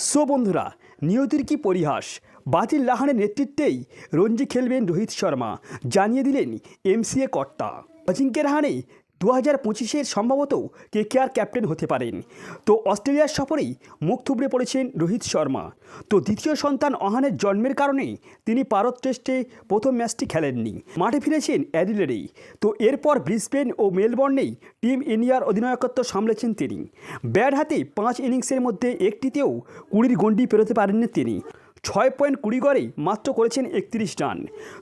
So বন্ধুরা, নিয়তির কি পরিহাস? বাতিল লাহানের নেতৃত্বেই রঞ্জি খেলবেন রোহিত শর্মা। জানিয়ে দিলেন এমসিএ কর্তা। অজিঙ্ক্য রাহানে দু হাজার পঁচিশের সম্ভবত কে কে আর ক্যাপ্টেন হতে পারেন। তো অস্ট্রেলিয়ার সফরেই মুখ থুবড়ে পড়েছেন রোহিত শর্মা। তো দ্বিতীয় সন্তান অহানের জন্মের কারণে তিনি ভারত টেস্টে প্রথম ম্যাচটি খেলেননি। মাঠে ফিরেছেন অ্যাডিলেডেই। তো এরপর ব্রিসবেন ও মেলবর্নেই টিম ইন্ডিয়ার অধিনায়কত্ব সামলেছেন তিনি। ব্যাট হাতে পাঁচ ইনিংসের মধ্যে একটিতেও কুড়ির গণ্ডি পেরোতে পারেননি তিনি। ছয় পয়েন্ট কুড়ি গড়ে মাত্র করেছেন একত্রিশ রান।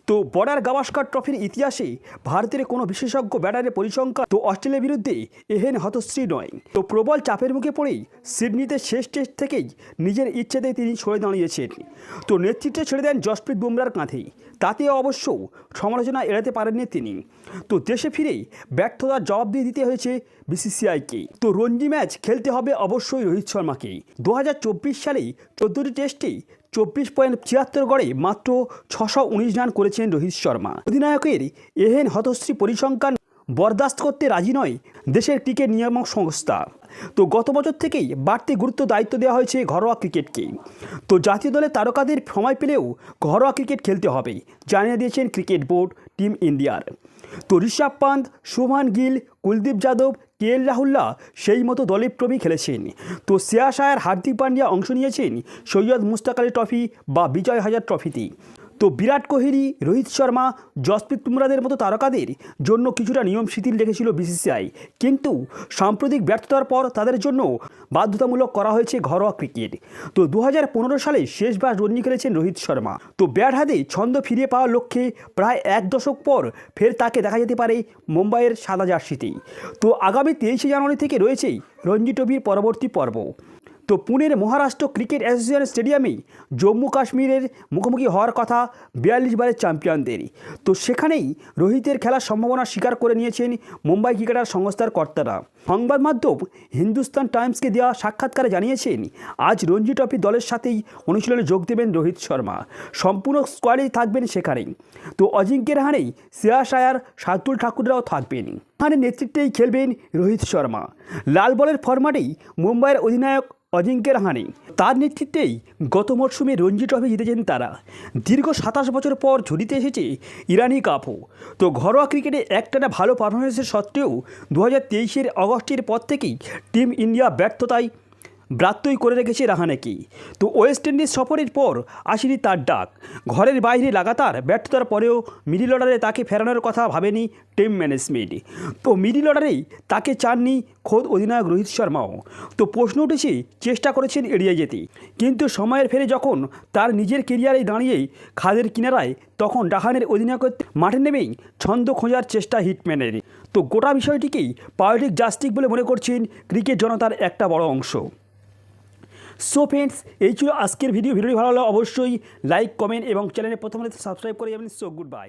তো বর্ডার গাভাস্কার ট্রফির ইতিহাসে ভারতের কোনো বিশেষজ্ঞ ব্যাটারের পরিসংখ্যান তো অস্ট্রেলিয়ার বিরুদ্ধে এহেন হতশ্রী নয়। তো প্রবল চাপের মুখে পড়েই সিডনিতে শেষ টেস্ট থেকেই নিজের ইচ্ছেতে তিনি সরে দাঁড়িয়েছেন। তো নেতৃত্বে ছেড়ে দেন জসপ্রীত বুমরার কাঁধেই তাতে অবশ্য সমালোচনা এড়াতে পারেননি তিনি। তো দেশে ফিরেই ব্যর্থতার জবাব দিয়ে দিতে হয়েছে বিসিসিআইকে। তো রঞ্জি ম্যাচ খেলতে হবে অবশ্যই রোহিত শর্মাকে। দু সালে চোদ্দোটি টেস্টে চব্বিশ পয়েন্ট ছিয়াত্তর গড়ে মাত্র ছশো উনিশ রান করেছেন রোহিত শর্মা। অধিনায়কের এহেন হতশ্রী পরিসংখ্যান বরদাস্ত করতে রাজি নয় দেশের ক্রিকেট নিয়ামক সংস্থা। তো গত বছর থেকেই বাড়তি গুরুত্ব দায়িত্ব দেওয়া হয়েছে ঘরোয়া ক্রিকেটকে। তো জাতীয় দলের তারকাদের সময় পেলেও ঘরোয়া ক্রিকেট খেলতে হবে, জানিয়ে দিয়েছেন ক্রিকেট বোর্ড টিম ইন্ডিয়ার। তো ঋষভ পান্ত শুভমান গিল, কুলদীপ যাদব কে এল রাহুল্লা সেই মতো দলের প্রবী খেলেছেন। তো শেয়া শায়ের হার্দিক পান্ডিয়া অংশ নিয়েছেন সৈয়দ মুস্তাক আলী ট্রফি বা বিজয় হাজার ট্রফিতে। তো বিরাট কোহলি, রোহিত শর্মা, জসপ্রীত বুমরাদের মতো তারকাদের জন্য কিছুটা নিয়ম শিথিল রেখেছিল বিসিসিআই। কিন্তু সাম্প্রতিক ব্যর্থতার পর তাদের জন্য বাধ্যতামূলক করা হয়েছে ঘরোয়া ক্রিকেট। তো দু হাজার পনেরো সালে শেষবার রঞ্জি খেলেছেন রোহিত শর্মা। তো ব্যাট হাতে ছন্দ ফিরিয়ে পাওয়ার লক্ষ্যে প্রায় এক দশক পর ফের তাকে দেখা যেতে পারে মুম্বাইয়ের সাদা জার্সিতেই। তো আগামী তেইশে জানুয়ারি থেকে রয়েছেই রঞ্জি ট্রফির পরবর্তী পর্ব। তো পুনের মহারাষ্ট্র ক্রিকেট অ্যাসোসিয়েশন স্টেডিয়ামেই জম্মু কাশ্মীরের মুখোমুখি হওয়ার কথা বিয়াল্লিশ বারের চ্যাম্পিয়নদের তো সেখানেই রোহিতের খেলার সম্ভাবনা স্বীকার করে নিয়েছেন মুম্বাই ক্রিকেটার সংস্থার কর্তারা। সংবাদ মাধ্যম হিন্দুস্তান টাইমসকে দেওয়া সাক্ষাৎকারে জানিয়েছেন, আজ রঞ্জি ট্রফি দলের সাথেই অনুশীলনে যোগ দেবেন রোহিত শর্মা। সম্পূর্ণ স্কোয়াডেই থাকবেন সেখানেই। তো অজিঙ্ক্য রাহানেই শ্রেয়াস আয়ার শার্দুল ঠাকুররাও থাকবেন। রাহানের নেতৃত্বেই খেলবেন রোহিত শর্মা। লাল বলের ফরম্যাটেই মুম্বাইয়ের অধিনায়ক অজিঙ্ক্য রাহানে তার নেতৃত্বেই গত মরশুমে রঞ্জি ট্রফি জিতেছেন তারা। দীর্ঘ সাতাশ বছর পর ঝুড়িতে এসেছে ইরানি কাপও। তো ঘরোয়া ক্রিকেটে একটানা ভালো পারফরমেন্সের সত্ত্বেও দু হাজার তেইশের অগস্টের পর থেকেই টিম ইন্ডিয়া ব্যর্থতায় ব্রাত্যই করে রেখেছে রাহানেকে। তো ওয়েস্ট ইন্ডিজ সফরের পর আসেনি তার ডাক। ঘরের বাইরে লাগাতার ব্যর্থতার পরেও মিডিল অর্ডারে তাকে ফেরানোর কথা ভাবেনি টিম ম্যানেজমেন্ট। তো মিডিল অর্ডারেই তাকে চাননি খোদ অধিনায়ক রোহিত শর্মাও। তো প্রশ্ন উঠেছে, চেষ্টা করেছেন এড়িয়ে যেতে। কিন্তু সময়ের ফেরে যখন তার নিজের কেরিয়ারে দাঁড়িয়েই খাদের কিনারায় তখন ডাহানের অধিনায়কত্ব মাঠে নেমেই ছন্দ খোঁজার চেষ্টা হিটম্যানের। তো গোটা বিষয়টিকেই পায়োটিক জাস্টিক বলে মনে করছেন ক্রিকেট জনতার একটা বড় অংশ। সো ফ্রেন্ডস এই ছিল আজকের ভিডিও ভিডিওটি ভালো লাগলে অবশ্যই লাইক কমেন্ট এবং চ্যানেলে প্রথমে সাবস্ক্রাইব করে যাবেন। So good bye